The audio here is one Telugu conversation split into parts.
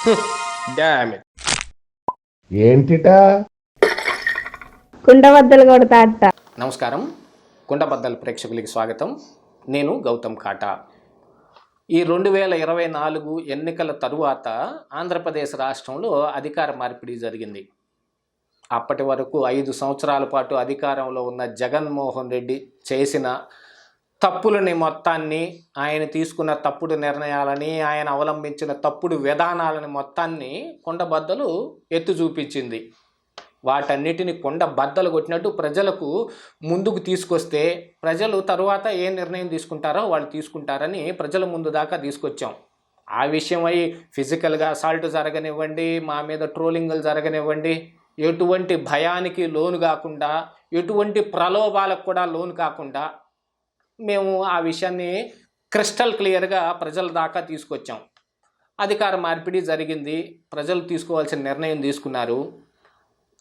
ఏంటిటా? కుండబద్దలు కొడతా అట్ట నమస్కారం. కుండబద్దల ప్రేక్షకులకి స్వాగతం. నేను గౌతమ్ కాటా. ఈ రెండు వేల ఇరవై నాలుగు ఎన్నికల తరువాత ఆంధ్రప్రదేశ్ రాష్ట్రంలో అధికార మార్పిడి జరిగింది. అప్పటి వరకు ఐదు సంవత్సరాల పాటు అధికారంలో ఉన్న జగన్మోహన్ రెడ్డి చేసిన తప్పులని మొత్తాన్ని ఆయన తీసుకున్న తప్పుడు నిర్ణయాలని ఆయన అవలంబించిన తప్పుడు విధానాలని మొత్తాన్ని కొండబద్దలు ఎత్తు చూపించింది. వాటన్నిటిని కొండ బద్దలు కొట్టినట్టు ప్రజలకు ముందుకు తీసుకొస్తే ప్రజలు తరువాత ఏ నిర్ణయం తీసుకుంటారో వాళ్ళు తీసుకుంటారని ప్రజల ముందు దాకా తీసుకొచ్చాం. ఆ విషయమై ఫిజికల్గా అసాల్ట్ జరగనివ్వండి మా మీద ట్రోలింగ్లు జరగనివ్వండి. ఎటువంటి భయానికి లోను కాకుండా ఎటువంటి ప్రలోభాలకు కూడా లోను కాకుండా మేము ఆ విషయాన్ని క్రిస్టల్ క్లియర్గా ప్రజల దాకా తీసుకొచ్చాం. అధికార మార్పిడి జరిగింది. ప్రజలు తీసుకోవాల్సిన నిర్ణయం తీసుకున్నారు.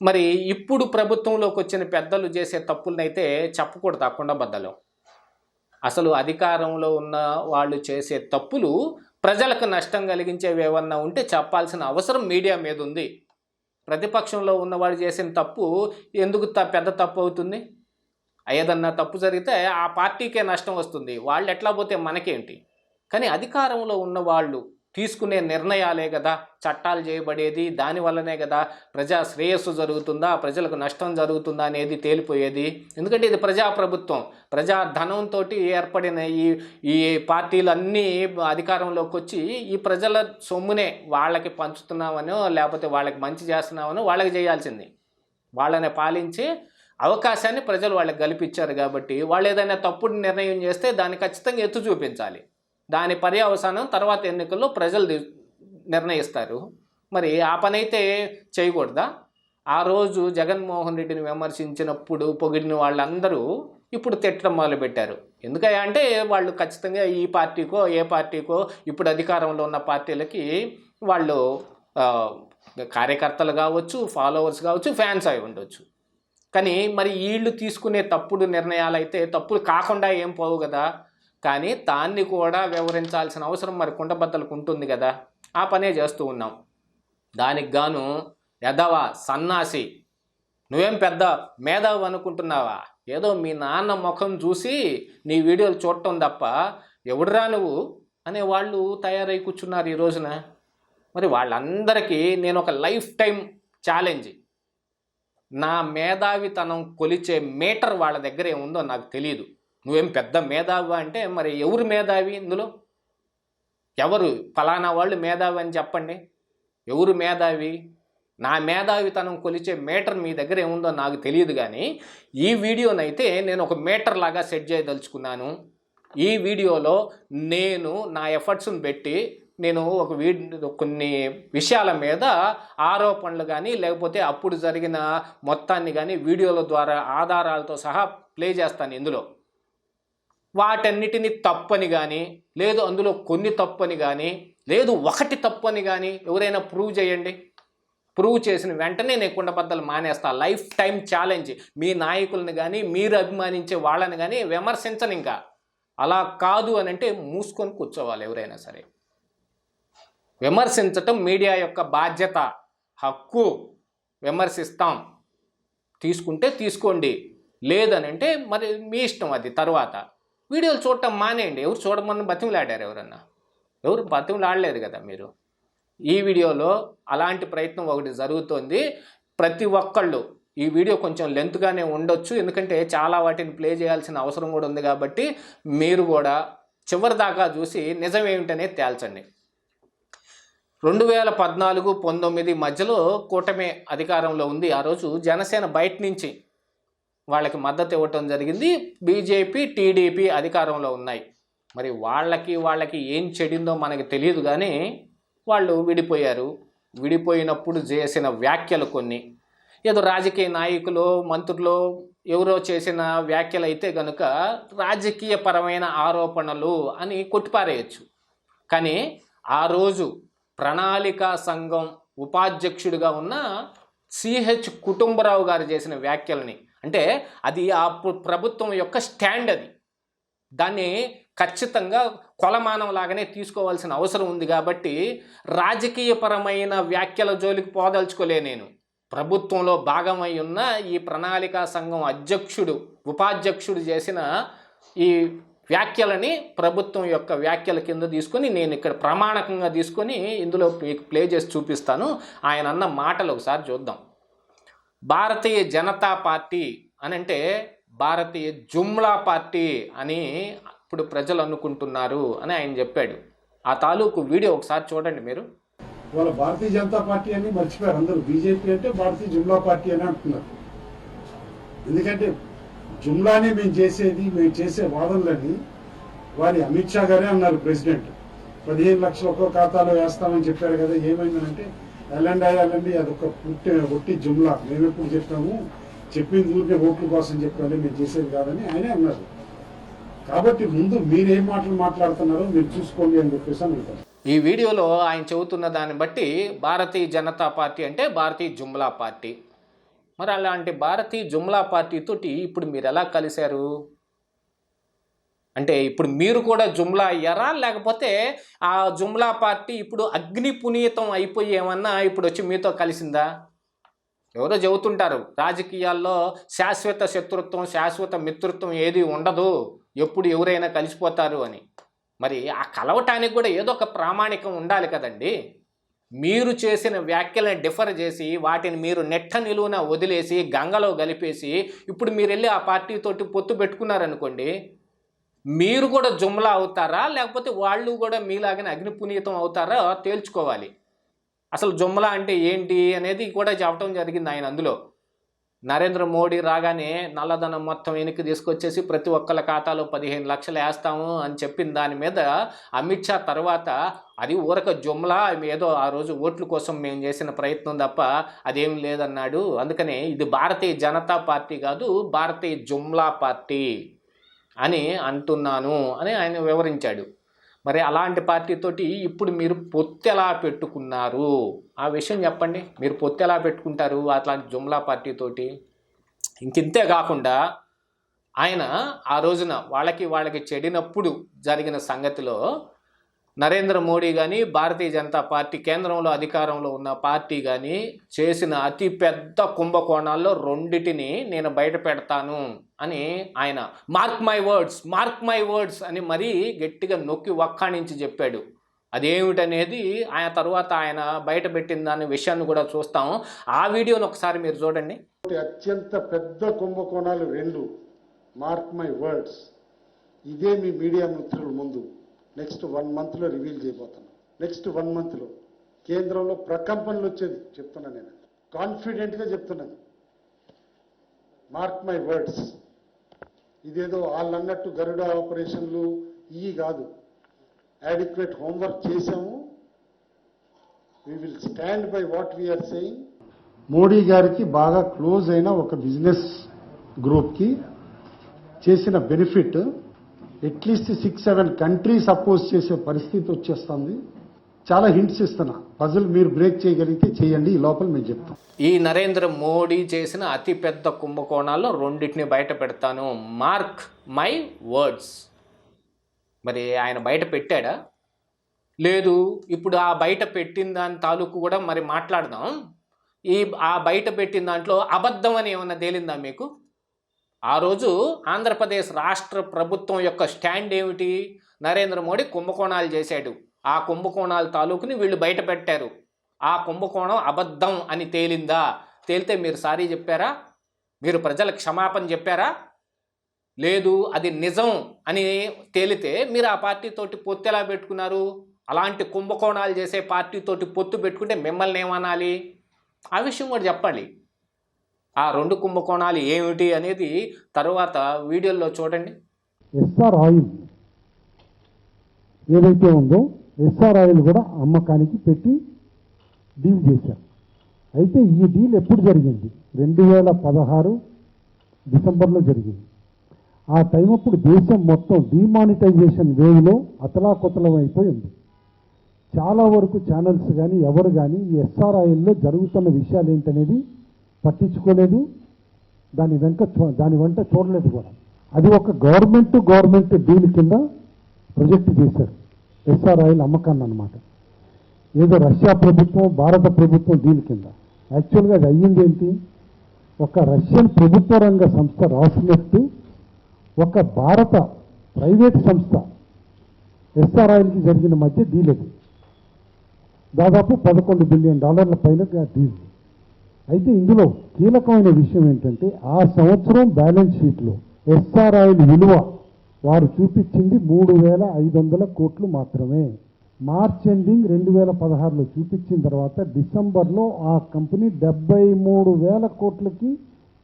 మరి ఇప్పుడు ప్రభుత్వంలోకి వచ్చిన పెద్దలు చేసే తప్పులనైతే చెప్పకూడదు. తప్పకుండా బద్దలు. అసలు అధికారంలో ఉన్న వాళ్ళు చేసే తప్పులు ప్రజలకు నష్టం కలిగించేవి ఏమన్నా ఉంటే చెప్పాల్సిన అవసరం మీడియా మీద ఉంది. ప్రతిపక్షంలో ఉన్నవాడు చేసిన తప్పు ఎందుకు పెద్ద తప్పు అవుతుంది? ఏదన్నా తప్పు జరిగితే ఆ పార్టీకే నష్టం వస్తుంది. వాళ్ళు ఎట్లా పోతే మనకేంటి? కానీ అధికారంలో ఉన్న వాళ్ళు తీసుకునే నిర్ణయాలే కదా చట్టాలు చేయబడేది దానివల్లనే కదా ప్రజా శ్రేయస్సు జరుగుతుందా ప్రజలకు నష్టం జరుగుతుందా అనేది తేలిపోయేది. ఎందుకంటే ఇది ప్రజాప్రభుత్వం. ప్రజా ధనంతో ఏర్పడిన ఈ ఈ పార్టీలన్నీ అధికారంలోకి వచ్చి ఈ ప్రజల సొమ్మునే వాళ్ళకి పంచుతున్నామనో లేకపోతే వాళ్ళకి మంచి చేస్తున్నామనో వాళ్ళకి చేయాల్సింది. వాళ్ళని పాలించి అవకాశాన్ని ప్రజలు వాళ్ళకి కల్పించారు కాబట్టి వాళ్ళు ఏదైనా తప్పుడు నిర్ణయం చేస్తే దాన్ని ఖచ్చితంగా ఎత్తు చూపించాలి. దాని పర్యవసానం తర్వాత ఎన్నికల్లో ప్రజలు నిర్ణయిస్తారు. మరి ఆ పనైతే చేయకూడదా? ఆ రోజు జగన్మోహన్ రెడ్డిని విమర్శించినప్పుడు పొగిడిన వాళ్ళందరూ ఇప్పుడు తిట్టడం మొదలుపెట్టారు. ఎందుకయ్యా అంటే వాళ్ళు ఖచ్చితంగా ఈ పార్టీకో ఏ పార్టీకో ఇప్పుడు అధికారంలో ఉన్న పార్టీలకి వాళ్ళు కార్యకర్తలు కావచ్చు ఫాలోవర్స్ కావచ్చు ఫ్యాన్స్ అయి ఉండొచ్చు. కానీ మరి వీళ్ళు తీసుకునే తప్పుడు నిర్ణయాలు అయితే తప్పులు కాకుండా ఏం పోవు కదా కానీ దాన్ని కూడా వివరించాల్సిన అవసరం మరి కుండబద్దలకు ఉంటుంది కదా ఆ పనే చేస్తూ ఉన్నాం. దానికి గాను ఎదవ సన్నాసి నువ్వేం పెద్ద మేధావు అనుకుంటున్నావా? ఏదో మీ నాన్న ముఖం చూసి నీ వీడియోలు చూడటం తప్ప ఎవడురా నువ్వు? అనే వాళ్ళు తయారై కూర్చున్నారు ఈ రోజున. మరి వాళ్ళందరికీ నేను ఒక లైఫ్ టైం ఛాలెంజ్. నా మేధావితనం కొలిచే మీటర్ వాళ్ళ దగ్గర ఏముందో నాకు తెలియదు నువ్వేం పెద్ద మేధావి అంటే మరి ఎవరు మేధావి ఇందులో? ఎవరు? ఫలానా వాళ్ళు మేధావి అని చెప్పండి. ఎవరు మేధావి? నా మేధావితనం కొలిచే మీటర్ మీ దగ్గర ఏముందో నాకు తెలియదు కానీ ఈ వీడియోనైతే నేను ఒక మీటర్ లాగా సెట్ చేయదలుచుకున్నాను. ఈ వీడియోలో నేను నా ఎఫర్ట్స్ని పెట్టి నేను ఒక వీ కొన్ని విషయాల మీద ఆరోపణలు కానీ లేకపోతే అప్పుడు జరిగిన మొత్తాన్ని కానీ వీడియోల ద్వారా ఆధారాలతో సహా ప్లే చేస్తాను ఇందులో. వాటన్నిటిని తప్పని కానీ లేదు అందులో కొన్ని తప్పని కానీ లేదు ఒకటి తప్పని కానీ ఎవరైనా ప్రూవ్ చేయండి. ప్రూవ్ చేసిన వెంటనే నేను కుండబద్దలు మానేస్తా. Lifetime challenge. మీ నాయకులను కానీ మీరు అభిమానించే వాళ్ళని కానీ విమర్శించను ఇంకా. అలా కాదు అని అంటే మూసుకొని కూర్చోవాలి ఎవరైనా సరే. విమర్శించటం మీడియా యొక్క బాధ్యత హక్కు విమర్శిస్తాం. తీసుకుంటే తీసుకోండి. లేదనంటే మరి మీ ఇష్టం అది తర్వాత. వీడియోలు చూడటం మానేయండి. ఎవరు చూడమని బతిమలాడారు ఎవరన్నా? ఎవరు బతిమలాడలేదు కదా మీరు? ఈ వీడియోలో అలాంటి ప్రయత్నం ఒకటి జరుగుతోంది. ప్రతి ఒక్కళ్ళు ఈ వీడియో కొంచెం లెంత్గానే ఉండొచ్చు. ఎందుకంటే చాలా వాటిని ప్లే చేయాల్సిన అవసరం కూడా ఉంది కాబట్టి మీరు కూడా చివరి దాకా చూసి నిజం తేల్చండి. రెండు వేల పద్నాలుగు పంతొమ్మిది మధ్యలో కూటమి అధికారంలో ఉంది. ఆ రోజు జనసేన బయట నుంచి వాళ్ళకి మద్దతు ఇవ్వటం జరిగింది. బీజేపీ టీడీపీ అధికారంలో ఉన్నాయి. మరి వాళ్ళకి వాళ్ళకి ఏం చెడిందో మనకి తెలియదు కానీ వాళ్ళు విడిపోయారు. విడిపోయినప్పుడు చేసిన వ్యాఖ్యలు కొన్ని. ఏదో రాజకీయ నాయకులు మంత్రులు ఎవరో చేసిన వ్యాఖ్యలు అయితే కనుక రాజకీయపరమైన ఆరోపణలు అని కొట్టిపారేయచ్చు. కానీ ఆ రోజు ప్రణాళికా సంఘం ఉపాధ్యక్షుడిగా ఉన్న సిహెచ్ కుటుంబరావు గారు చేసిన వ్యాఖ్యలని. అంటే అది ఆ ప్రభుత్వం యొక్క స్టాండ్ అది. దాన్ని ఖచ్చితంగా కొలమానం లాగానే తీసుకోవాల్సిన అవసరం ఉంది కాబట్టి రాజకీయపరమైన వ్యాఖ్యల జోలికి పోదలుచుకోలే నేను. ప్రభుత్వంలో భాగమై ఉన్న ఈ ప్రణాళికా సంఘం అధ్యక్షుడు ఉపాధ్యక్షుడు చేసిన ఈ వ్యాఖ్యలని ప్రభుత్వం యొక్క వ్యాఖ్యల కింద తీసుకొని నేను ఇక్కడ ప్రమాణకంగా తీసుకొని ఇందులో మీకు ప్లే చేసి చూపిస్తాను. ఆయన అన్న మాటలు ఒకసారి చూద్దాం. భారతీయ జనతా పార్టీ అని అంటే భారతీయ జుమ్లా పార్టీ అని ఇప్పుడు ప్రజలు అనుకుంటున్నారు అని ఆయన చెప్పాడు. ఆ తాలూకు వీడియో ఒకసారి చూడండి మీరు. వాళ్ళ భారతీయ జనతా పార్టీ అని మర్చిపోయారు అందరూ. బీజేపీ అంటే భారతీయ జుమ్లా పార్టీ అని అంటున్నారు. ఎందుకంటే జుమ్లానే మేము చేసేది మేము చేసే వాదనలని వారి అమిత్ షా గారే అన్నారు ప్రెసిడెంట్. పదిహేను లక్షలు ఒక్కో ఖాతాలో వేస్తామని చెప్పారు కదా ఏమైందంటే ఎల్లండి ఎల్లండి అదొక పుట్టి ఒట్టి జుమ్లా. మేము ఎప్పుడు చెప్పాము? చెప్పింది ఊరికే ఓట్ల కోసం చెప్పాలి మేము చేసేది కాదని ఆయనే అన్నారు. కాబట్టి ముందు మీరేం మాటలు మాట్లాడుతున్నారో మీరు చూసుకోండి అని చెప్పేసి అంటారు ఈ వీడియోలో ఆయన చెబుతున్న దాన్ని బట్టి భారతీయ జనతా పార్టీ అంటే భారతీయ జుమ్లా పార్టీ. మరి అలాంటి భారతీయ జుమ్లా పార్టీతోటి ఇప్పుడు మీరు ఎలా కలిశారు? అంటే ఇప్పుడు మీరు కూడా జుమ్లా అయ్యారా? లేకపోతే ఆ జుమ్లా పార్టీ ఇప్పుడు అగ్ని పునీతం అయిపోయి ఏమన్నా ఇప్పుడు వచ్చి మీతో కలిసిందా? ఎవరో చెబుతుంటారు రాజకీయాల్లో శాశ్వత శత్రుత్వం శాశ్వత మిత్రుత్వం ఏది ఉండదు. ఎప్పుడు ఎవరైనా కలిసిపోతారు అని. మరి ఆ కలవటానికి కూడా ఏదో ఒక ప్రామాణికం ఉండాలి కదండి. మీరు చేసిన వ్యాఖ్యలను డిఫర్ చేసి వాటిని మీరు నెట్ట నిలువున వదిలేసి గంగలో కలిపేసి ఇప్పుడు మీరు వెళ్ళి ఆ పార్టీతోటి పొత్తు పెట్టుకున్నారనుకోండి మీరు కూడా జుమ్లా అవుతారా? లేకపోతే వాళ్ళు కూడా మీలాగానే అగ్నిపునీతం అవుతారా? తేల్చుకోవాలి. అసలు జుమ్లా అంటే ఏంటి అనేది కూడా చెప్పడం జరిగింది ఆయన అందులో. నరేంద్ర మోడీ రాగానే నల్లధనం మొత్తం వెనక్కి తీసుకొచ్చేసి ప్రతి ఒక్కళ్ళ ఖాతాలో పదిహేను లక్షలు వేస్తాము అని చెప్పిన దాని మీద అమిత్ షా తర్వాత అది ఊరక జుమ్లా ఏదో ఆ రోజు ఓట్ల కోసం మేము చేసిన ప్రయత్నం తప్ప అదేం లేదన్నాడు. అందుకనే ఇది భారతీయ జనతా పార్టీ కాదు భారతీయ జుమ్లా పార్టీ అని అంటున్నాను అని ఆయన వివరించాడు. మరి అలాంటి పార్టీతోటి ఇప్పుడు మీరు పొత్తెలా ఎలా పెట్టుకున్నారు? ఆ విషయం చెప్పండి. మీరు పొత్తెలా ఎలా పెట్టుకుంటారు అట్లాంటి జుమ్లా పార్టీతోటి ఇంకింతే కాకుండా ఆయన ఆ రోజున వాళ్ళకి వాళ్ళకి చెడినప్పుడు జరిగిన సంగతిలో నరేంద్ర మోడీ కానీ భారతీయ జనతా పార్టీ కేంద్రంలో అధికారంలో ఉన్న పార్టీ కానీ చేసిన అతి పెద్ద కుంభకోణాల్లో రెండిటిని నేను బయట పెడతాను అని ఆయన mark my words mark my words అని మరీ గట్టిగా నొక్కి వక్కాణించి చెప్పాడు. అదేమిటనేది ఆయన తర్వాత ఆయన బయట పెట్టిన దాని విషయాన్ని కూడా చూస్తాం ఆ వీడియోని ఒకసారి మీరు చూడండి. అత్యంత పెద్ద కుంభకోణాలు రెండు మార్క్ మై వర్డ్స్. ఇదే మీ మీడియా మిత్రుల ముందు. నెక్స్ట్ వన్ మంత్లో రివీల్ చేయబోతున్నాం. నెక్స్ట్ వన్ మంత్లో కేంద్రంలో ప్రకంపనలు వచ్చేది చెప్తున్నా నేను. కాన్ఫిడెంట్గా చెప్తున్నాను మార్క్ మై వర్డ్స్ ఇదేదో వాళ్ళు అన్నట్టు గరుడ ఆపరేషన్లు ఇవి కాదు. యాడిక్వేట్ హోంవర్క్ చేశాము. We will stand by what we are saying Modi గారికి బాగా క్లోజ్ అయిన ఒక బిజినెస్ గ్రూప్కి చేసిన benefit at least six seven countries oppose చేసే పరిస్థితి వచ్చేస్తుంది. చాలా హింట్స్ ఇస్తున్నా. పజల్ మీరు బ్రేక్ చేయగలిగితే చేయండి. ఈ లోపల మేము చెప్తాం. ఈ నరేంద్ర మోడీ చేసిన అతిపెద్ద కుంభకోణాల్లో రెండింటిని బయట పెడతాను. Mark my words. మరి ఆయన బయట పెట్టాడా? లేదు. ఇప్పుడు ఆ బయట పెట్టిన దాని తాలూకు కూడా మరి మాట్లాడదాం. ఈ ఆ బయట పెట్టిన దాంట్లో అబద్ధం అని ఏమన్నా తేలిందా మీకు? ఆ రోజు ఆంధ్రప్రదేశ్ రాష్ట్ర ప్రభుత్వం యొక్క స్టాండ్ ఏమిటి? నరేంద్ర మోడీ కుంభకోణాలు చేశాడు. ఆ కుంభకోణాల తాలూకుని వీళ్ళు బయట పెట్టారు. ఆ కుంభకోణం అబద్ధం అని తేలిందా? తేలితే మీరు సారీ చెప్పారా? మీరు ప్రజల క్షమాపణ చెప్పారా? లేదు అది నిజం అని తేలితే మీరు ఆ పార్టీతోటి పొత్తు ఎలా పెట్టుకున్నారు? అలాంటి కుంభకోణాలు చేసే పార్టీతోటి పొత్తు పెట్టుకుంటే మిమ్మల్ని ఏమనాలి? ఆ విషయం కూడా చెప్పాలి. ఆ రెండు కుంభకోణాలు ఏమిటి అనేది తరువాత వీడియోలో చూడండి. ఎస్ఆర్ ఆయిల్ ఏదైతే ఉందో ఎస్ఆర్ ఆయిల్ కూడా అమ్మకానికి పెట్టి డీల్ చేశారు. అయితే ఈ డీల్ ఎప్పుడు జరిగింది? రెండు వేల పదహారు డిసెంబర్లో జరిగింది. ఆ టైం అప్పుడు దేశం మొత్తం డిమానిటైజేషన్ వేవ్లో అతలాకుతలం అయిపోయింది చాలా వరకు ఛానల్స్ కానీ ఎవరు కానీ ఈ ఎస్ఆర్ ఆయిల్లో జరుగుతున్న విషయాలు ఏంటనేది పట్టించుకోలేదు. దాని వెంట చూ- దాని వెంట చూడలేదు కూడా. అది ఒక గవర్నమెంట్ గవర్నమెంట్ డీల్ కింద ప్రొజెక్ట్ చేశారు. ఎస్ఆర్ ఆయిల్ అమ్మకాన్ని అనమాట ఏదో రష్యా ప్రభుత్వం భారత ప్రభుత్వం డీల్ కింద. యాక్చువల్గా అది అయ్యింది ఏంటి? ఒక రష్యన్ ప్రభుత్వ రంగ సంస్థ రాసినట్టు ఒక భారత ప్రైవేట్ సంస్థ ఎస్ఆర్ ఆయిల్కి జరిగిన మధ్య డీల్ అది. దాదాపు పదకొండు బిలియన్ డాలర్ల పైన డీల్. అయితే ఇందులో కీలకమైన విషయం ఏంటంటే ఆ సంవత్సరం బ్యాలెన్స్ షీట్లో ఎస్ఆర్ఐల విలువ వారు చూపించింది మూడు వేల ఐదు వందల కోట్లు మాత్రమే. మార్చ్ ఎండింగ్ రెండు వేల పదహారులో చూపించిన తర్వాత డిసెంబర్లో ఆ కంపెనీ డెబ్బై మూడు వేల కోట్లకి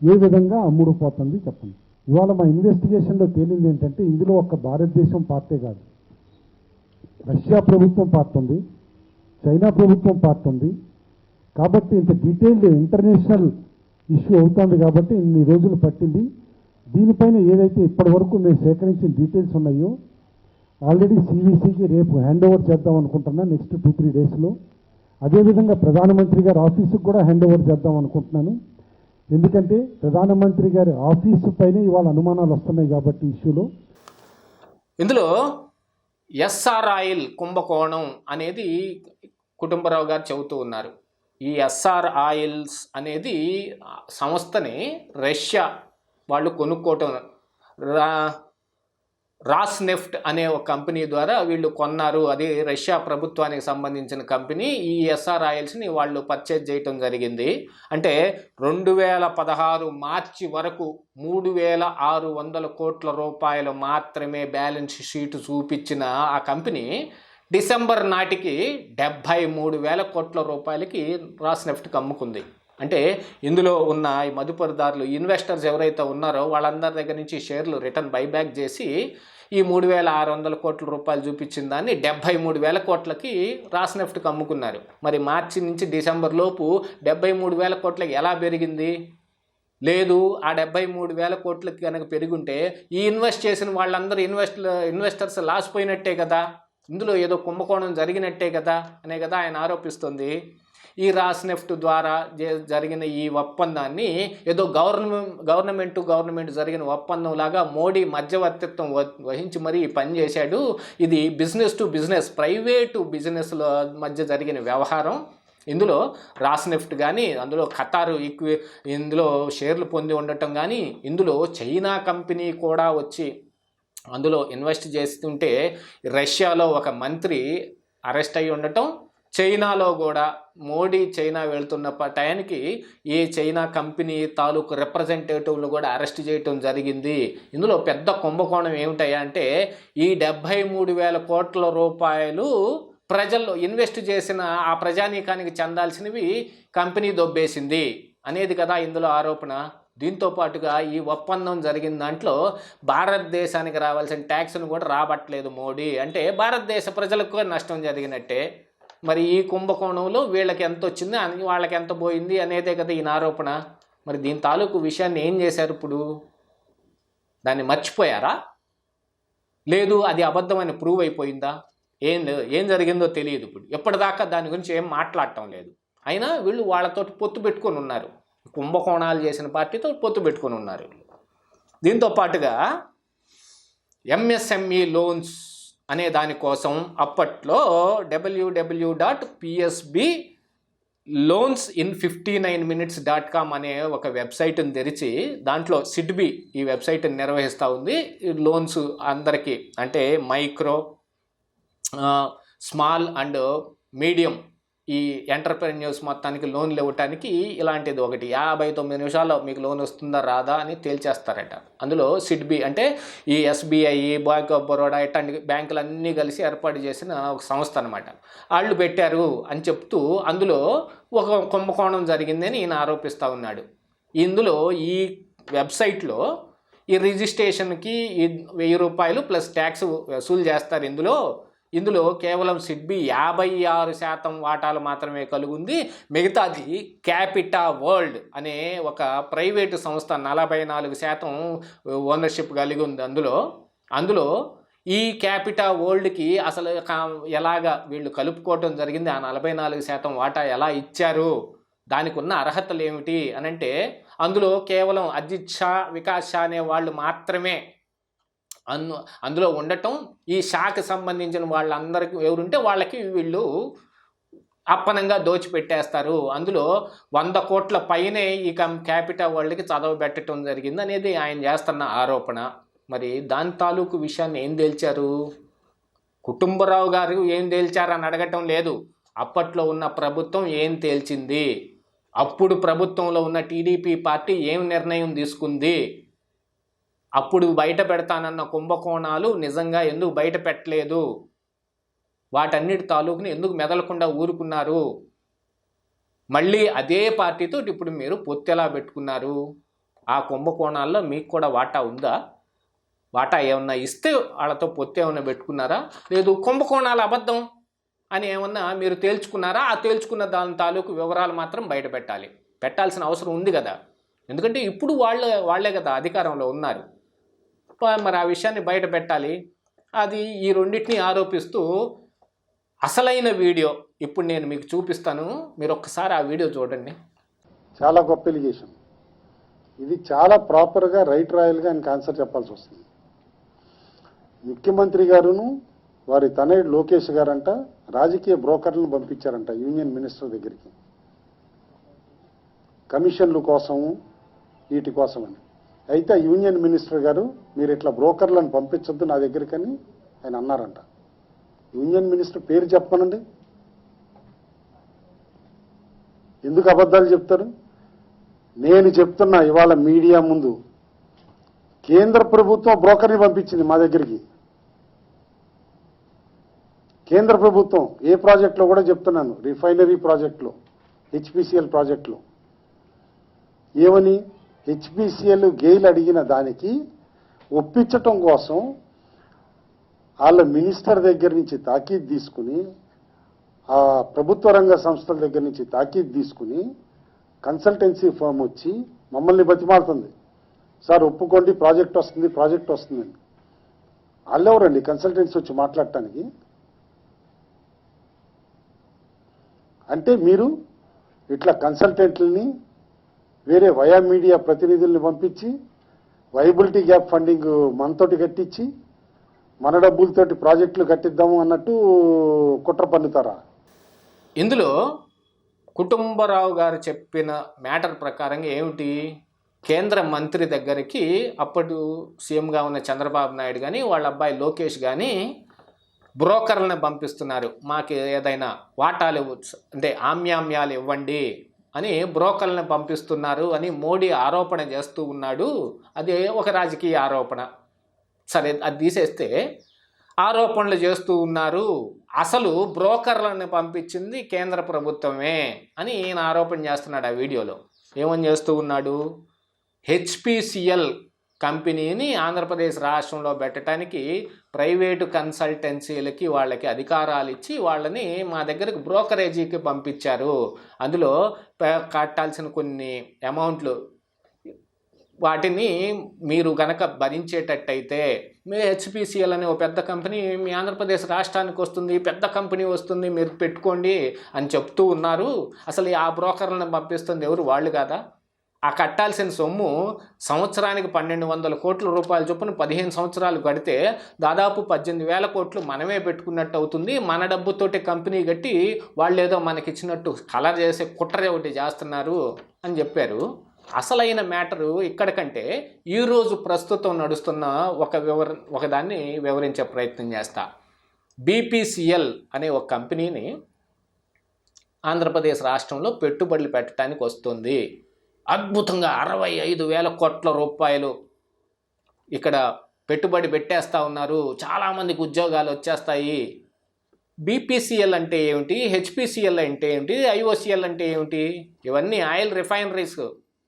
ఏ విధంగా అమ్ముడుపోతుంది చెప్పండి. ఇవాళ మా ఇన్వెస్టిగేషన్లో తేలింది ఏంటంటే ఇందులో ఒక భారతదేశం పార్టీ కాదు. రష్యా ప్రభుత్వం పార్టీ ఉంది చైనా ప్రభుత్వం పార్టీ ఉంది కాబట్టి ఇంత డీటెయిల్డ్ ఇంటర్నేషనల్ ఇష్యూ అవుతుంది కాబట్టి ఇన్ని రోజులు పట్టింది. దీనిపైన ఏదైతే ఇప్పటి వరకు మేము సేకరించిన డీటెయిల్స్ ఉన్నాయో ఆల్రెడీ సివిసికి రేపు హ్యాండ్ ఓవర్ చేద్దాం అనుకుంటున్నా నెక్స్ట్ టూ త్రీ డేస్లో అదేవిధంగా ప్రధానమంత్రి గారి ఆఫీసుకు కూడా హ్యాండ్ ఓవర్ చేద్దాం అనుకుంటున్నాను. ఎందుకంటే ప్రధానమంత్రి గారి ఆఫీసు పైన ఇవాళ అనుమానాలు వస్తున్నాయి కాబట్టి ఇష్యూలో ఇందులో ఎస్ఆర్ ఆయిల్ కుంభకోణం అనేది కుటుంబరావు గారు చెబుతూ ఉన్నారు. ఈ ఎస్ఆర్ ఆయిల్స్ అనేది సంస్థని రష్యా వాళ్ళు కొనుక్కోవటం. రా రాస్ నెఫ్ట్ అనే ఒక కంపెనీ ద్వారా వీళ్ళు కొన్నారు. అది రష్యా ప్రభుత్వానికి సంబంధించిన కంపెనీ. ఈ ఎస్ఆర్ ఆయిల్స్ని వాళ్ళు పర్చేజ్ చేయటం జరిగింది. అంటే రెండు వేల పదహారు మార్చి వరకు మూడు వేల ఆరు వందల కోట్ల రూపాయలు మాత్రమే బ్యాలెన్స్ షీట్ చూపించిన ఆ కంపెనీ డిసెంబర్ నాటికి డెబ్భై మూడు వేల కోట్ల రూపాయలకి రాస్ నెఫ్ట్ అమ్ముకుంది అంటే ఇందులో ఉన్న ఈ మదుపరిదారులు ఇన్వెస్టర్స్ ఎవరైతే ఉన్నారో వాళ్ళందరి దగ్గర నుంచి షేర్లు రిటర్న్ బైబ్యాక్ చేసి ఈ మూడు వేల ఆరు వందల కోట్ల రూపాయలు చూపించిన దాన్ని డెబ్బై మూడు వేల కోట్లకి రాస్ నెఫ్ట్కి అమ్ముకున్నారు మరి మార్చి నుంచి డిసెంబర్ లోపు డెబ్బై మూడు వేల కోట్లకి ఎలా పెరిగింది? లేదు ఆ డెబ్బై మూడు వేల కోట్లకి కనుక పెరుగుంటే ఈ ఇన్వెస్ట్ చేసిన వాళ్ళందరూ ఇన్వెస్ట్ ఇన్వెస్టర్స్ లాస్ పోయినట్టే కదా. ఇందులో ఏదో కుంభకోణం జరిగినట్టే కదా అనే కదా ఆయన ఆరోపిస్తుంది. ఈ రాస్ నెఫ్ట్ ద్వారా జరిగిన ఈ ఒప్పందాన్ని ఏదో గవర్నమెంట్ గవర్నమెంట్ గవర్నమెంట్ జరిగిన ఒప్పందం లాగా మోడీ మధ్యవర్తిత్వం వహించి మరీ ఈ పని చేశాడు. ఇది బిజినెస్ టు బిజినెస్ ప్రైవేటు బిజినెస్ల మధ్య జరిగిన వ్యవహారం. ఇందులో రాస్ నెఫ్ట్ కానీ అందులో ఖతారు ఈక్వి ఇందులో షేర్లు పొంది ఉండటం కానీ ఇందులో చైనా కంపెనీ కూడా వచ్చి అందులో ఇన్వెస్ట్ చేస్తుంటే రష్యాలో ఒక మంత్రి అరెస్ట్ అయి ఉండటం చైనాలో కూడా మోడీ చైనా వెళ్తున్న టయానికి ఈ చైనా కంపెనీ తాలూకు రిప్రజెంటేటివ్లు కూడా అరెస్ట్ చేయటం జరిగింది. ఇందులో పెద్ద కుంభకోణం ఏమిటయ్యా అంటే ఈ డెబ్భై మూడు వేల కోట్ల రూపాయలు ప్రజల్లో ఇన్వెస్ట్ చేసిన ఆ ప్రజానీకానికి చెందాల్సినవి కంపెనీ దొబ్బేసింది. అనేది కదా ఇందులో ఆరోపణ? దీంతో పాటుగా ఈ ఒప్పందం జరిగిన దాంట్లో భారతదేశానికి రావాల్సిన ట్యాక్స్ను కూడా రాబట్టలేదు మోడీ. అంటే భారతదేశ ప్రజలకు కూడా నష్టం జరిగినట్టే. మరి ఈ కుంభకోణంలో వీళ్ళకి ఎంత వచ్చింది? అని వాళ్ళకి ఎంత పోయింది అనేదే కదా ఈయన ఆరోపణ. మరి దీని తాలూకు విషయాన్ని ఏం చేశారు ఇప్పుడు? దాన్ని మర్చిపోయారా? లేదు అది అబద్ధమని ప్రూవ్ అయిపోయిందా? ఏం లేదు ఏం జరిగిందో తెలియదు ఇప్పుడు. ఎప్పటిదాకా దాని గురించి ఏం మాట్లాడటం లేదు. అయినా వీళ్ళు వాళ్ళతో పొత్తు పెట్టుకొని ఉన్నారు. కుంభకోణాలు చేసిన పార్టీతో పొత్తు పెట్టుకొని ఉన్నారు. వీళ్ళు దీంతో పాటుగా ఎంఎస్ఎంఈ లోన్స్ అనే దానికోసం అప్పట్లో W W dot PSB loans in fifty nine minutes dot com అనే ఒక వెబ్సైట్ని తెరిచి దాంట్లో సిడ్బి ఈ వెబ్సైట్ని నిర్వహిస్తూ ఉంది. లోన్స్ అందరికీ అంటే మైక్రో స్మాల్ అండ్ మీడియం ఈ ఎంటర్ప్రెన్యూర్స్ మొత్తానికి లోన్లు ఇవ్వటానికి ఇలాంటిది ఒకటి. యాభై తొమ్మిది నిమిషాల్లో మీకు లోన్ వస్తుందా రాదా అని తేల్చేస్తారట. అందులో సిడ్బి అంటే ఈ ఎస్బీఐ బ్యాంక్ ఆఫ్ బరోడా ఇట్లాంటి బ్యాంకులు అన్నీ కలిసి ఏర్పాటు చేసిన ఒక సంస్థ అనమాట వాళ్ళు పెట్టారు అని చెప్తూ అందులో ఒక కుంభకోణం జరిగిందని ఈయన ఆరోపిస్తూ ఉన్నాడు. ఇందులో ఈ వెబ్సైట్లో ఈ రిజిస్ట్రేషన్కి ఈ వెయ్యి రూపాయలు ప్లస్ ట్యాక్స్ వసూలు చేస్తారు. ఇందులో ఇందులో కేవలం సిడ్బీ యాభై ఆరు శాతం వాటాలు మాత్రమే కలుగుంది. మిగతాది క్యాపిటా వరల్డ్ అనే ఒక ప్రైవేటు సంస్థ నలభై నాలుగు శాతం ఓనర్షిప్ కలిగి ఉంది అందులో. అందులో ఈ క్యాపిటా వరల్డ్కి అసలు కా- ఎలాగ వీళ్ళు కలుపుకోవటం జరిగింది? ఆ నలభై నాలుగు శాతం వాటా ఎలా ఇచ్చారు? దానికి ఉన్న అర్హతలు ఏమిటి అని అంటే అందులో కేవలం అజిత్ షా వికాస్ షా అనే వాళ్ళు మాత్రమే అందు అందులో ఉండటం ఈ శాఖ సంబంధించిన వాళ్ళందరికీ ఎవరుంటే వాళ్ళకి వీళ్ళు అప్పనంగా దోచిపెట్టేస్తారు. అందులో వంద కోట్ల పైనే ఈ కం క్యాపిటల్ వరల్డ్కి చదవబెట్టడం జరిగింది అనేది ఆయన చేస్తున్న ఆరోపణ. మరి దాని తాలూకు విషయాన్ని ఏం తేల్చారు? కుటుంబరావు గారు ఏం తేల్చారని అడగటం లేదు. అప్పట్లో ఉన్న ప్రభుత్వం ఏం తేల్చింది? అప్పుడు ప్రభుత్వంలో ఉన్న టీడీపీ పార్టీ ఏం నిర్ణయం తీసుకుంది? అప్పుడు బయట పెడతానన్న కుంభకోణాలు నిజంగా ఎందుకు బయట పెట్టలేదు? వాటన్నిటి తాలూకుని ఎందుకు మెదలకుండా ఊరుకున్నారు? మళ్ళీ అదే పార్టీతో ఇప్పుడు మీరు పొత్తెలా పెట్టుకున్నారు? ఆ కుంభకోణాల్లో మీకు కూడా వాటా ఉందా? వాటా ఏమన్నా ఇస్తే వాళ్ళతో పొత్తు ఏమైనా పెట్టుకున్నారా? లేదు కుంభకోణాలు అబద్ధం అని ఏమన్నా మీరు తేల్చుకున్నారా? ఆ తేల్చుకున్న దాని తాలూకు వివరాలు మాత్రం బయట పెట్టాలి. పెట్టాల్సిన అవసరం ఉంది కదా. ఎందుకంటే ఇప్పుడు వాళ్ళే వాళ్ళే కదా అధికారంలో ఉన్నారు. మరి ఆ విషయాన్ని బయట పెట్టాలి. అది ఈ రెండింటిని ఆరోపిస్తూ అసలైన వీడియో ఇప్పుడు నేను మీకు చూపిస్తాను. మీరు ఒక్కసారి ఆ వీడియో చూడండి. చాలా గొప్ప ఎలిగేషన్. ఇది చాలా ప్రాపర్గా రైట్ రాయల్గా ఆయనకు ఆన్సర్ చెప్పాల్సి వస్తుంది. ముఖ్యమంత్రి గారును వారి తనయుడు లోకేష్ గారంట రాజకీయ బ్రోకర్లను పంపించారంట యూనియన్ మినిస్టర్ దగ్గరికి. కమిషన్లు కోసము వీటి కోసమని. అయితే యూనియన్ మినిస్టర్ గారు మీరు ఇట్లా బ్రోకర్లను పంపించొద్దు నా దగ్గరికని ఆయన అన్నారంట. యూనియన్ మినిస్టర్ పేరు చెప్పనండి ఎందుకు అబద్ధాలు చెప్తారు? నేను చెప్తున్నా ఇవాళ మీడియా ముందు కేంద్ర ప్రభుత్వం బ్రోకర్ని పంపించింది మా దగ్గరికి. కేంద్ర ప్రభుత్వం ఏ ప్రాజెక్టులో కూడా చెప్తున్నాను రిఫైనరీ ప్రాజెక్టులో హెచ్పిసిఎల్ ప్రాజెక్టులో. ఏమని? హెచ్పిసిఎల్ గెయిల్ అడిగిన దానికి ఒప్పించటం కోసం వాళ్ళ మినిస్టర్ దగ్గర నుంచి తాకీద్ తీసుకుని ఆ ప్రభుత్వ రంగ సంస్థల దగ్గర నుంచి తాకీద్ తీసుకుని కన్సల్టెన్సీ ఫర్మ్ వచ్చి మమ్మల్ని బతిమాలుతుంది. సార్ ఒప్పుకోండి ప్రాజెక్ట్ వస్తుంది ప్రాజెక్ట్ వస్తుందని. వాళ్ళెవరండి కన్సల్టెన్సీ వచ్చి మాట్లాడటానికి? అంటే మీరు ఇట్లా కన్సల్టెంట్లని వేరే వయా మీడియా ప్రతినిధుల్ని పంపించి వైబిలిటీ గ్యాప్ ఫండింగ్ మనతోటి కట్టించి మన డబ్బులతోటి ప్రాజెక్టులు కట్టిద్దాము అన్నట్టు కుట్ర పన్నుతారా? ఇందులో కుటుంబరావు గారు చెప్పిన మ్యాటర్ ప్రకారంగా ఏమిటి? కేంద్ర మంత్రి దగ్గరికి అప్పుడు సీఎంగా ఉన్న చంద్రబాబు నాయుడు కానీ వాళ్ళ అబ్బాయి లోకేష్ కానీ బ్రోకర్లను పంపిస్తున్నారు. మాకు ఏదైనా వాటాలు ఇవ్వచ్చు అంటే ఆమ్యామ్యాలు ఇవ్వండి. అని బ్రోకర్లను పంపిస్తున్నారు అని మోడీ ఆరోపణ చేస్తూ ఉన్నాడు. అది ఒక రాజకీయ ఆరోపణ. సరే అది తీసేస్తే ఆరోపణలు చేస్తూ ఉన్నారు. అసలు బ్రోకర్లను పంపించింది కేంద్ర ప్రభుత్వమే అని ఈయన ఆరోపణ చేస్తున్నాడు ఆ వీడియోలో. ఏమని చేస్తూ ఉన్నాడు? హెచ్పిసిఎల్ కంపెనీని ఆంధ్రప్రదేశ్ రాష్ట్రంలో పెట్టడానికి ప్రైవేటు కన్సల్టెన్సీలకి వాళ్ళకి అధికారాలు ఇచ్చి వాళ్ళని మా దగ్గరకు బ్రోకరేజీకి పంపించారు. అందులో కట్టాల్సిన కొన్ని అమౌంట్లు వాటిని మీరు గనక భరించేటట్టయితే మీ హెచ్పిసిఎల్ అనే ఒక పెద్ద కంపెనీ మీ ఆంధ్రప్రదేశ్ రాష్ట్రానికి వస్తుంది పెద్ద కంపెనీ వస్తుంది మీరు పెట్టుకోండి అని చెప్తూ ఉన్నారు. అసలు ఆ బ్రోకర్లను పంపిస్తుంది ఎవరు? వాళ్ళు కాదా? ఆ కట్టాల్సిన సొమ్ము సంవత్సరానికి పన్నెండు వందల కోట్ల రూపాయల చొప్పున పదిహేను సంవత్సరాలు కడితే దాదాపు పద్దెనిమిది వేల కోట్లు మనమే పెట్టుకున్నట్టు అవుతుంది. మన డబ్బుతోటి కంపెనీ కట్టి వాళ్ళు ఏదో మనకిచ్చినట్టు కలర్ చేసే కుట్ర ఒకటి చేస్తున్నారు అని చెప్పారు. అసలైన మ్యాటరు ఇక్కడ కంటే ఈరోజు ప్రస్తుతం నడుస్తున్న ఒక వివర ఒకదాన్ని వివరించే ప్రయత్నం చేస్తా. బీపీసీఎల్ అనే ఒక కంపెనీని ఆంధ్రప్రదేశ్ రాష్ట్రంలో పెట్టుబడులు పెట్టడానికి వస్తుంది. అద్భుతంగా అరవై ఐదు వేల కోట్ల రూపాయలు ఇక్కడ పెట్టుబడి పెట్టేస్తా ఉన్నారు. చాలామందికి ఉద్యోగాలు వచ్చేస్తాయి. బీపీసీఎల్ అంటే ఏమిటి? హెచ్పిసిఎల్ అంటే ఏమిటి? ఐఓసిఎల్ అంటే ఏమిటి? ఇవన్నీ ఆయిల్ రిఫైనరీస్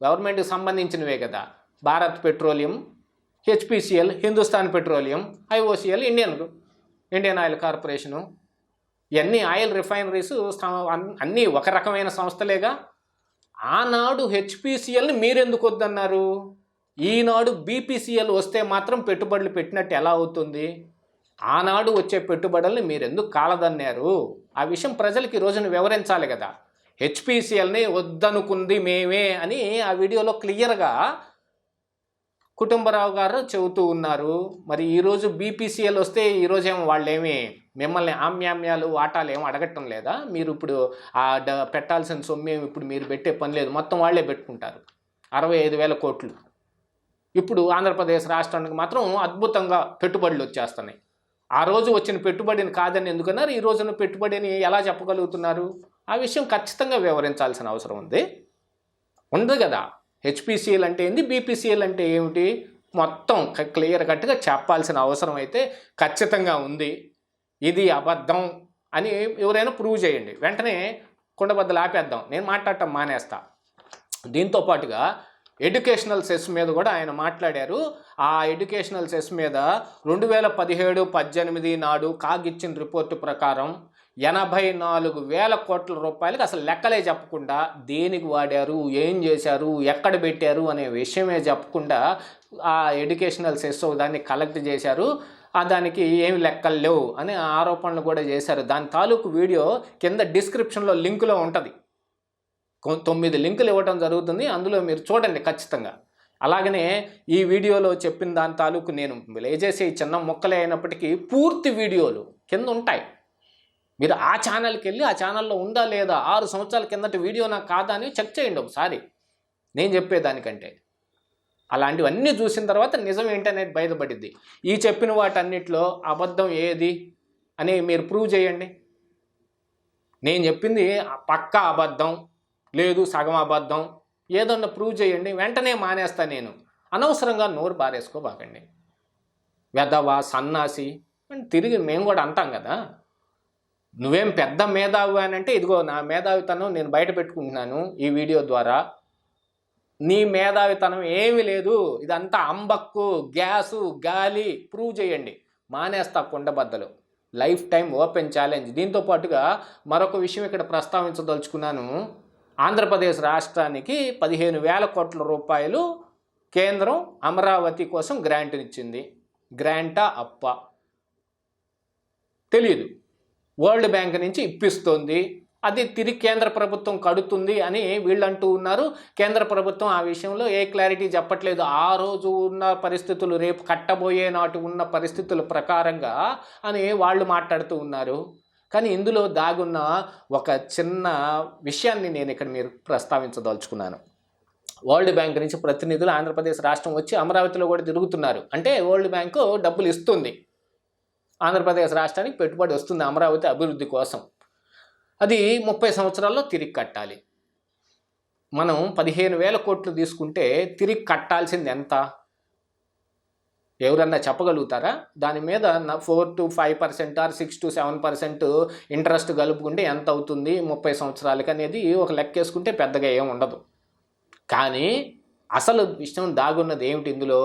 గవర్నమెంట్కి సంబంధించినవే కదా. Bharat petroleum HPCL Hindustan petroleum IOCL Indian Indian oil corporation. ఇవన్నీ ఆయిల్ రిఫైనరీస్ అన్నీ ఒక రకమైన సంస్థలేగా ఆనాడు హెచ్పిసిఎల్ని మీరెందుకు వద్దన్నారు ఈనాడు బీపీసీఎల్ వస్తే మాత్రం పెట్టుబడులు పెట్టినట్టు ఎలా అవుతుంది? ఆనాడు వచ్చే పెట్టుబడుల్ని మీరెందుకు కాలదన్నారు? ఆ విషయం ప్రజలకి ఈ రోజున వివరించాలి కదా. హెచ్పిసిఎల్ని వద్దనుకుంది మేమే అని ఆ వీడియోలో క్లియర్గా కుటుంబరావు గారు చెబుతూ ఉన్నారు. మరి ఈరోజు బీపీసీఎల్ వస్తే ఈరోజు ఏమో మిమ్మల్ని ఆమ్యామ్యాలు వాటాలు ఏమో అడగటం లేదా? మీరు ఇప్పుడు ఆ డ పెట్టాల్సిన సొమ్ము ఇప్పుడు మీరు పెట్టే పని లేదు. మొత్తం వాళ్ళే పెట్టుకుంటారు. అరవై ఐదు వేల కోట్లు. ఇప్పుడు ఆంధ్రప్రదేశ్ రాష్ట్రానికి మాత్రం అద్భుతంగా పెట్టుబడులు వచ్చేస్తున్నాయి. ఆ రోజు వచ్చిన పెట్టుబడిని కాదని ఎందుకన్నారు? ఈ రోజున పెట్టుబడిని ఎలా చెప్పగలుగుతున్నారు? ఆ విషయం ఖచ్చితంగా వివరించాల్సిన అవసరం ఉంది. ఉంది కదా. హెచ్పిసిఎల్ అంటే ఏంది? బీపీసీఎల్ అంటే ఏమిటి? మొత్తం క్లియర్ కట్గా చెప్పాల్సిన అవసరం అయితే ఖచ్చితంగా ఉంది. ఇది అబద్ధం అని ఎవరైనా ప్రూవ్ చేయండి. వెంటనే కుండబద్దలు ఆపేద్దాం. నేను మాట్లాడటం మానేస్తా. దీంతో పాటుగా ఎడ్యుకేషనల్ సెస్ మీద కూడా ఆయన మాట్లాడారు. ఆ ఎడ్యుకేషనల్ సెస్ మీద రెండు వేల పదిహేడు పద్దెనిమిది నాడు కాగిచ్చిన రిపోర్టు ప్రకారం ఎనభై నాలుగు వేల కోట్ల రూపాయలకి అసలు లెక్కలే చెప్పకుండా దేనికి వాడారు ఏం చేశారు ఎక్కడ పెట్టారు అనే విషయమే చెప్పకుండా ఆ ఎడ్యుకేషనల్ సెస్ దాన్ని కలెక్ట్ చేశారు. దానికి ఏమి లెక్కలు లేవు అని ఆరోపణలు కూడా చేశారు. దాని తాలూకు వీడియో కింద డిస్క్రిప్షన్లో లింకులో ఉంటుంది. తొమ్మిది లింకులు ఇవ్వడం జరుగుతుంది. అందులో మీరు చూడండి ఖచ్చితంగా. అలాగనే ఈ వీడియోలో చెప్పిన దాని తాలూకు నేను లేజేసే ఈ చిన్న మొక్కలే అయినప్పటికీ పూర్తి వీడియోలు కింద ఉంటాయి. మీరు ఆ ఛానల్కి వెళ్ళి ఆ ఛానల్లో ఉందా లేదా ఆరు సంవత్సరాల కిందటి వీడియో నాకు కాదా అని చెక్ చేయండి ఒకసారి. నేను చెప్పేదానికంటే. అలాంటివన్నీ చూసిన తర్వాత నిజం ఏంటనేది బయటపడింది ఈ చెప్పిన వాటన్నిటిలో అబద్ధం ఏది అని మీరు ప్రూవ్ చేయండి. నేను చెప్పింది పక్కా అబద్ధం లేదు సగం అబద్ధం ఏదన్నా ప్రూవ్ చేయండి వెంటనే మానేస్తా నేను. అనవసరంగా నోరు బారేసుకోబాకండి వెదవా సన్నాసి తిరిగి మేము కూడా అంటాం కదా. నువ్వేం పెద్ద మేధావి అని అంటే ఇదిగో నా మేధావితనం నేను బయట పెట్టుకుంటున్నాను ఈ వీడియో ద్వారా. నీ మేధావితనం ఏమీ లేదు. ఇదంతా అంబక్కు గ్యాసు గాలి ప్రూవ్ చేయండి. మానేస్తా కుండబద్దలు లైఫ్ టైం ఓపెన్ ఛాలెంజ్. దీంతో పాటుగా మరొక విషయం ఇక్కడ ప్రస్తావించదలుచుకున్నాను. ఆంధ్రప్రదేశ్ రాష్ట్రానికి పదిహేను వేల కోట్ల రూపాయలు కేంద్రం అమరావతి కోసం గ్రాంట్ ఇచ్చింది గ్రాంటా అప్ప. తెలియదు వరల్డ్ బ్యాంక్ నుంచి ఇప్పిస్తోంది. అది తిరిగి కేంద్ర ప్రభుత్వం కడుతుంది అని వీళ్ళు అంటూ ఉన్నారు. కేంద్ర ప్రభుత్వం ఆ విషయంలో ఏ క్లారిటీ చెప్పట్లేదు. ఆ రోజు ఉన్న పరిస్థితులు రేపు కట్టబోయే నాటు ఉన్న పరిస్థితుల ప్రకారంగా అని వాళ్ళు మాట్లాడుతూ ఉన్నారు. కానీ ఇందులో దాగున్న ఒక చిన్న విషయాన్ని నేను ఇక్కడ మీరు ప్రస్తావించదలుచుకున్నాను. వరల్డ్ బ్యాంక్ నుంచి ప్రతినిధులు ఆంధ్రప్రదేశ్ రాష్ట్రం వచ్చి అమరావతిలో కూడా తిరుగుతున్నారు. అంటే వరల్డ్ బ్యాంకు డబ్బులు ఇస్తుంది. ఆంధ్రప్రదేశ్ రాష్ట్రానికి పెట్టుబడి వస్తుంది అమరావతి అభివృద్ధి కోసం. అది ముప్పై సంవత్సరాల్లో తిరిగి కట్టాలి. మనం పదిహేను వేల కోట్లు తీసుకుంటే తిరిగి కట్టాల్సింది ఎంత? ఎవరన్నా చెప్పగలుగుతారా? దాని మీద four to five percent or six to seven percent interest కలుపుకుంటే ఎంత అవుతుంది ముప్పై సంవత్సరాలకి అనేది ఒక లెక్కేసుకుంటే పెద్దగా ఏం ఉండదు. కానీ అసలు విషయం దాగున్నది ఏమిటి ఇందులో?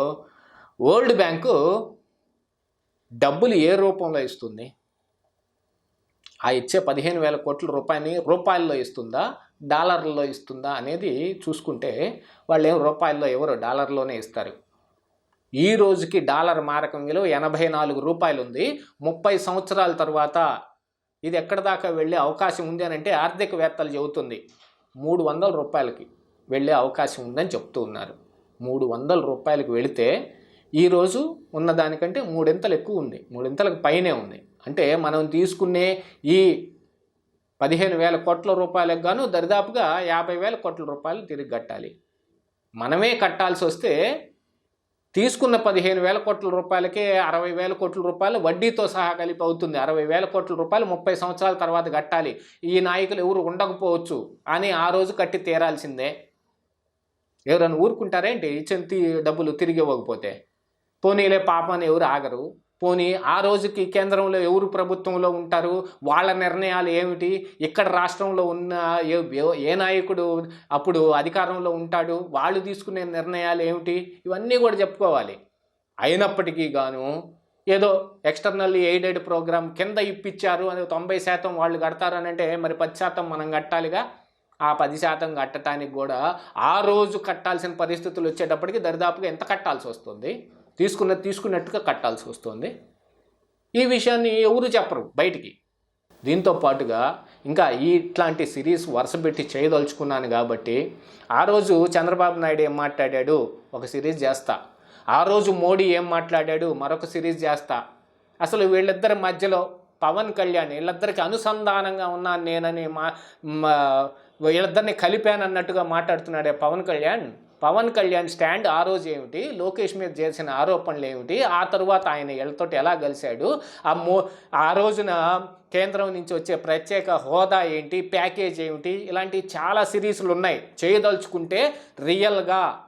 వరల్డ్ బ్యాంకు డబ్బులు ఏ రూపంలో ఇస్తుంది? ఆ ఇచ్చే పదిహేను వేల కోట్ల రూపాయని రూపాయల్లో ఇస్తుందా డాలర్లలో ఇస్తుందా అనేది చూసుకుంటే వాళ్ళు ఏం రూపాయల్లో ఎవరు డాలర్లోనే ఇస్తారు. ఈ రోజుకి డాలర్ మారకం విలువ ఎనభై నాలుగు రూపాయలు ఉంది ముప్పై సంవత్సరాల తర్వాత ఇది ఎక్కడ దాకా వెళ్ళే అవకాశం ఉంది అని అంటే ఆర్థికవేత్తలు చెబుతుంది. మూడు వందల రూపాయలకి వెళ్ళే అవకాశం ఉందని చెప్తూ ఉన్నారు. మూడు వందల రూపాయలకు వెళితే ఈరోజు ఉన్న దానికంటే మూడింతలు ఎక్కువ ఉంది. మూడింతలకు పైనే ఉంది. అంటే మనం తీసుకునే ఈ పదిహేను వేల కోట్ల రూపాయలకు గాను దరిదాపుగా యాభై వేల కోట్ల రూపాయలు తిరిగి కట్టాలి. మనమే కట్టాల్సి వస్తే తీసుకున్న పదిహేను వేల కోట్ల రూపాయలకే అరవై వేల కోట్ల రూపాయలు వడ్డీతో సహా కలిపి అవుతుంది. అరవై వేల కోట్ల రూపాయలు ముప్పై సంవత్సరాల తర్వాత కట్టాలి. ఈ నాయకులు ఎవరు ఉండకపోవచ్చు అని ఆ రోజు కట్టి తీరాల్సిందే. ఎవరైనా ఊరుకుంటారేంటి ఇచ్చిన డబ్బులు తిరిగి ఇవ్వకపోతే. పోనీలే పాపని ఎవరు ఆగరు. పోనీ ఆ రోజుకి కేంద్రంలో ఎవరు ప్రభుత్వంలో ఉంటారు? వాళ్ళ నిర్ణయాలు ఏమిటి? ఇక్కడ రాష్ట్రంలో ఉన్న ఏ ఏ- నాయకుడు అప్పుడు అధికారంలో ఉంటాడు? వాళ్ళు తీసుకునే నిర్ణయాలు ఏమిటి? ఇవన్నీ కూడా చెప్పుకోవాలి. అయినప్పటికీ గాను ఏదో ఎక్స్టర్నల్లీ ఎయిడెడ్ ప్రోగ్రామ్ కింద ఇప్పించారు అని తొంభై శాతం వాళ్ళు కడతారని అంటే మరి పది శాతం మనం కట్టాలిగా? ఆ పది శాతం కట్టడానికి కూడా ఆ రోజు కట్టాల్సిన పరిస్థితులు వచ్చేటప్పటికి దరిదాపుగా ఎంత కట్టాల్సి వస్తుంది? తీసుకున్నది తీసుకున్నట్టుగా కట్టాల్సి వస్తుంది. ఈ విషయాన్ని ఎవరు చెప్పరు బయటికి. దీంతో పాటుగా ఇంకా ఇట్లాంటి సిరీస్ వరుసపెట్టి చేయదలుచుకున్నాను కాబట్టి ఆ రోజు చంద్రబాబు నాయుడు ఏం మాట్లాడాడు? ఒక సిరీస్ చేస్తా. ఆ రోజు మోడీ ఏం మాట్లాడాడు? మరొక సిరీస్ చేస్తా. అసలు వీళ్ళిద్దరి మధ్యలో పవన్ కళ్యాణ్ వీళ్ళిద్దరికి అనుసంధానంగా ఉన్నాను నేనని మా మా- వీళ్ళిద్దరిని కలిపానన్నట్టుగా మాట్లాడుతున్నాడే పవన్ కళ్యాణ్? పవన్ కళ్యాణ్ స్టాండ్ ఆ రోజు ఏమిటి? లోకేష్ మీద చేసిన ఆరోపణలు ఏమిటి? ఆ తరువాత ఆయన వీళ్ళతోటి ఎలా కలిశాడు? ఆ మో ఆ రోజున కేంద్రం నుంచి వచ్చే ప్రత్యేక హోదా ఏంటి? ప్యాకేజ్ ఏమిటి? ఇలాంటి చాలా సిరీస్లు ఉన్నాయి. చేయదలుచుకుంటే రియల్గా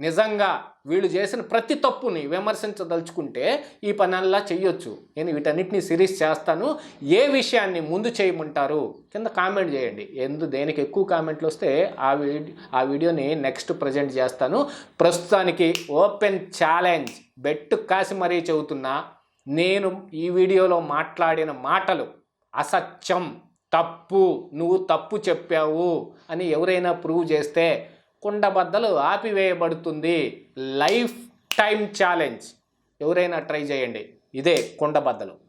నిజంగా వీళ్ళు చేసిన ప్రతి తప్పుని విమర్శించదలుచుకుంటే ఈ పనల్లా చెయ్యొచ్చు. నేను వీటన్నిటిని సిరీస్ చేస్తాను. ఏ విషయాన్ని ముందు చేయమంటారు? కింద కామెంట్ చేయండి. ఎందు దేనికి ఎక్కువ కామెంట్లు వస్తే ఆ వీడియో ఆ వీడియోని నెక్స్ట్ ప్రజెంట్ చేస్తాను. ప్రస్తుతానికి ఓపెన్ ఛాలెంజ్. బెట్టు కాసి మరీ చెబుతున్నా నేను ఈ వీడియోలో మాట్లాడిన మాటలు అసత్యం. తప్పు. నువ్వు తప్పు చెప్పావు అని ఎవరైనా ప్రూవ్ చేస్తే కుండబద్దలు ఆపివేయబడుతుంది. Lifetime challenge. ఎవరైనా ట్రై చేయండి. ఇదే కుండబద్దలు